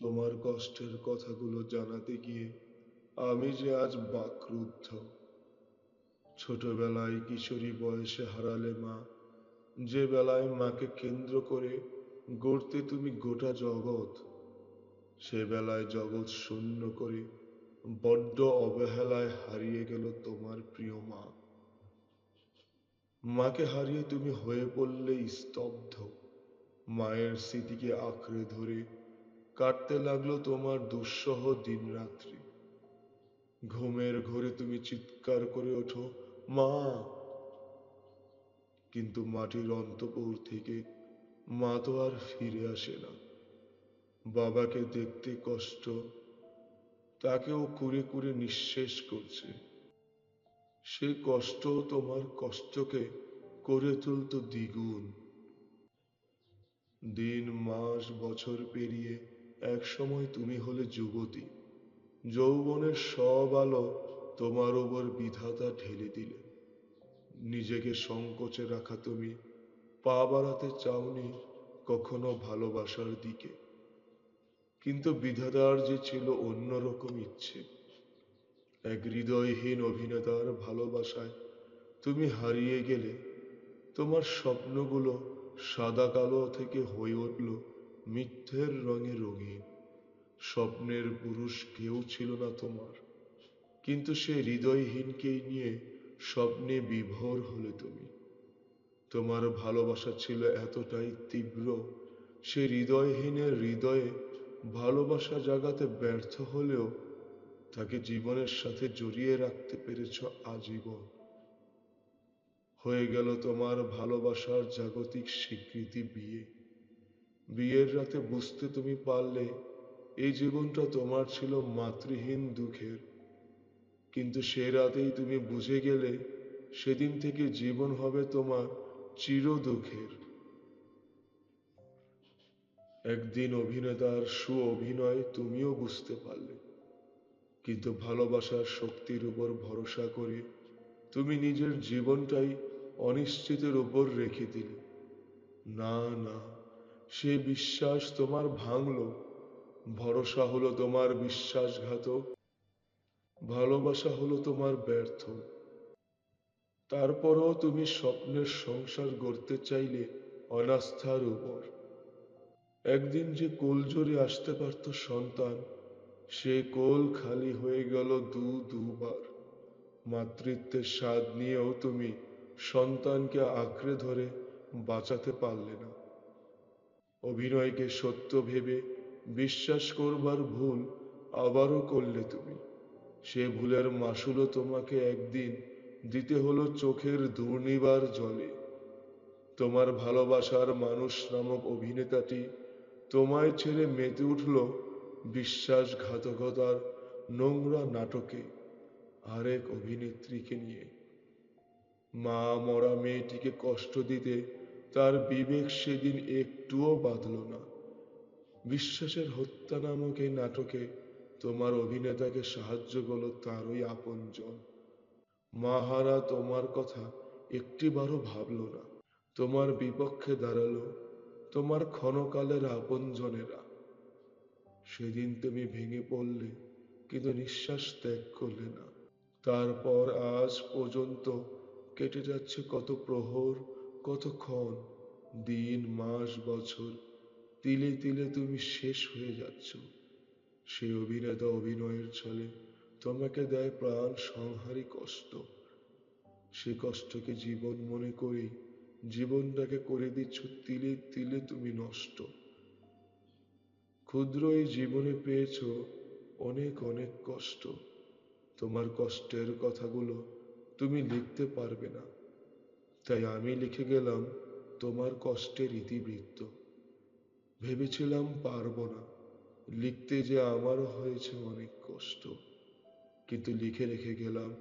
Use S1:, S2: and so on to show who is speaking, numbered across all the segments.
S1: তোমার কষ্টের কথাগুলো জানাতে গিয়ে আমি যে আজ বাকরুদ্ধ। ছোটবেলায় কিশোরী বয়সে হারালে মা, যে বেলায় মাকে কেন্দ্র করে গড়তে তুমি গোটা জগৎ, সে বেলায় জগৎ শূন্য করে বড্ড অবহেলায় হারিয়ে গেল তোমার প্রিয় মা। মাকে হারিয়ে তুমি হয়ে পড়লে স্তব্ধ, মায়ের স্মৃতিকে আঁকড়ে ধরে কাটতে লাগল তোমার দুঃসহ দিন রাত্রি ঘুমের ঘরে তুমি চিৎকার করে ওঠো, মা! কিন্তু মাটির অন্তপুর থেকে মা তো আর ফিরে আসে না। বাবাকে দেখতে কষ্ট, তাকেও কুড়ে কুড়ে নিঃশেষ করছে। সে কষ্ট তোমার কষ্টকে করে তুলত দ্বিগুণ। দিন, মাস, বছর পেরিয়ে এক সময় তুমি হলে যুবতী। যৌবনের সব আলো তোমার ওপর বিধাতা ঢেলে দিলেন নিজেকে সংকোচে রাখা তুমি, পা বাড়াতে চাওনি কখনো ভালোবাসার দিকে। কিন্তু বিধাতার যে ছিল অন্যরকম ইচ্ছে। এক হৃদয়হীন অভিনেতার ভালোবাসায় তুমি হারিয়ে গেলে তোমার স্বপ্নগুলো সাদা কালো থেকে হয়ে উঠল। মিথ্যের রঙে রঙিন, স্বপ্নের পুরুষ কেউ ছিল না তোমার। কিন্তু সে হৃদয়হীনকেই নিয়ে স্বপ্নে বিভোর হলে তুমি। তোমার ভালোবাসা ছিল এতটাই তীব্র, সে হৃদয়হীনের হৃদয়ে ভালোবাসা জাগাতে ব্যর্থ হলেও তাকে জীবনের সাথে জড়িয়ে রাখতে পেরেছ আজীবন। হয়ে গেল তোমার ভালোবাসার জাগতিক স্বীকৃতি বিয়ে। বিয়ের রাতে বুঝতে তুমি পারলে এই জীবনটা তোমার ছিল মাতৃহীন দুঃখের। কিন্তু সে রাতেই তুমি বুঝে গেলে সেদিন থেকে জীবন হবে তোমার চির দুঃখের। একদিন অভিনেতার সু অভিনয় তুমিও বুঝতে পারলে, কিন্তু ভালোবাসার শক্তির উপর ভরসা করে তুমি নিজের জীবনটাই অনিশ্চিতের উপর রেখে দিলে। না না। সে বিশ্বাস তোমার ভাঙল, ভরসা হলো তোমার বিশ্বাসঘাতক, ভালোবাসা হলো তোমার ব্যর্থ। তারপরও তুমি স্বপ্নের সংসার গড়তে চাইলে অনাস্থার উপর। একদিন যে কোল জোরে আসতে পারত সন্তান, সে কোল খালি হয়ে গেল দু দুবার। মাতৃত্বের স্বাদ নিয়েও তুমি সন্তানকে আঁকড়ে ধরে বাঁচাতে পারলে না। অভিনয়কে সত্য ভেবে বিশ্বাস করবার ভুল আবারও করলে তুমি। সে ভুলের মাসুলও তোমাকে একদিন দিতে হলো চোখের দুর্নিবার জলে। তোমার ভালোবাসার মানুষ নামক অভিনেতাটি তোমায় ছেড়ে মেতে উঠল বিশ্বাসঘাতকতার নোংরা নাটকে আরেক অভিনেত্রীকে নিয়ে। মা মরা মেয়েটিকে কষ্ট দিতে তার বিবেক সেদিন একটুও বাঁধল না। বিশ্বাসের হত্যা নামক এই নাটকে তোমার অভিনেতাকে সাহায্য করল তারই আপনজন। মাহারা তোমার কথা একটিবারও ভাবল না। তোমার বিপক্ষে দাঁড়াল, তোমার ক্ষণকালের আপনজনেরা। সেদিন তুমি ভেঙে পড়লে, কিন্তু নিঃশ্বাস ত্যাগ করলে না। তারপর আজ পর্যন্ত কেটে যাচ্ছে কত প্রহর কতক্ষণ, দিন, মাস, বছর, তিলে তিলে তুমি শেষ হয়ে যাচ্ছ। সে অভিনেতা অভিনয়ের ছলে তোমাকে দেয় প্রাণ সংহারী কষ্ট। সে কষ্টকে জীবন মনে করেই জীবনটাকে করে দিচ্ছ তিলে তিলে তুমি নষ্ট। ক্ষুদ্র এই জীবনে পেয়েছ অনেক অনেক কষ্ট। তোমার কষ্টের কথাগুলো তুমি লিখতে পারবে না। তাই আমি লিখে গেলাম, তোমার কষ্টের ইতিবৃত্ত ভেবেছিলাম পারব না। লিখতে যে আমারও হয়েছে অনেক কষ্ট। কিন্তু লিখে রেখে গেলাম,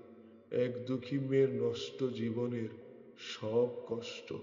S1: এক দুঃখী মেয়ের নষ্ট জীবনের সব কষ্ট।